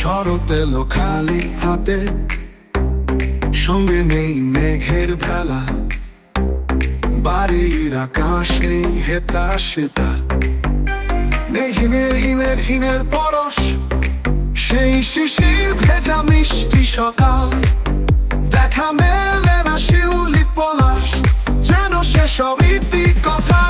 শরৎ এলো খালি হাতে, সঙ্গে নেই মেঘের ভেলা। বাড়ির আকাশ নেই হেতা সেতা। নেই হিমের হিমের হিমের পরশ সেই শিশির ভেজা মিষ্টি সকাল। দেখা মেলে না শিউলি পলাশ যেন সে সবই কথা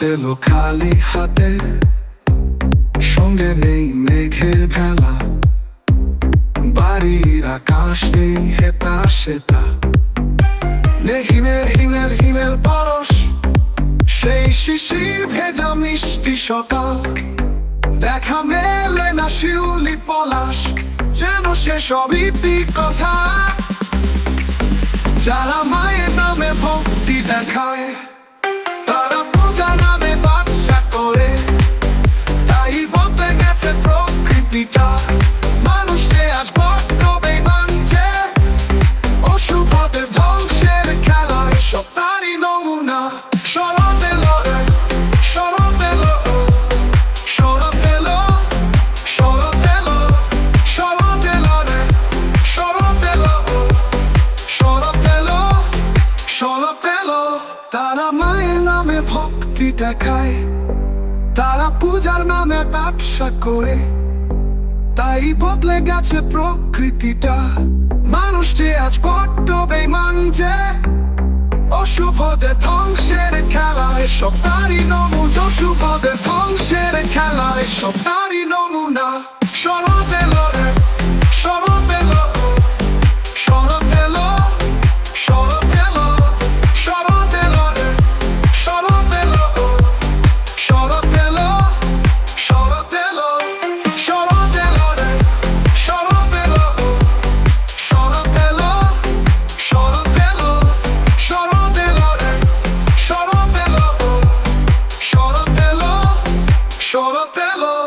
এলো খালি হাতে। সঙ্গে নেই মেঘের ভেলা। বাড়ির আকাশ নেই হেতা সেতা নেই হিমের হিমের হিমের পরশ। সেই শিশির ভেজা মিষ্টি সকাল। দেখা মেলে না শিউলি পলাশ। যেন সে সবই কথা। যারা মায়ের নামে ভক্তি দেখায়। ভক্তি দেখায়, তারা পূজার নামে ব্যবসা করে। তাই বদলে গেছে প্রকৃতিটা। মানুষ যে আজ বড্ড বেমান যে অশুভদের ধ্বংসের খেলা এসব তারই নমুনা। অশুভদের ধ্বংসের খেলা এসব তারই নমুনা। শরৎ শরৎ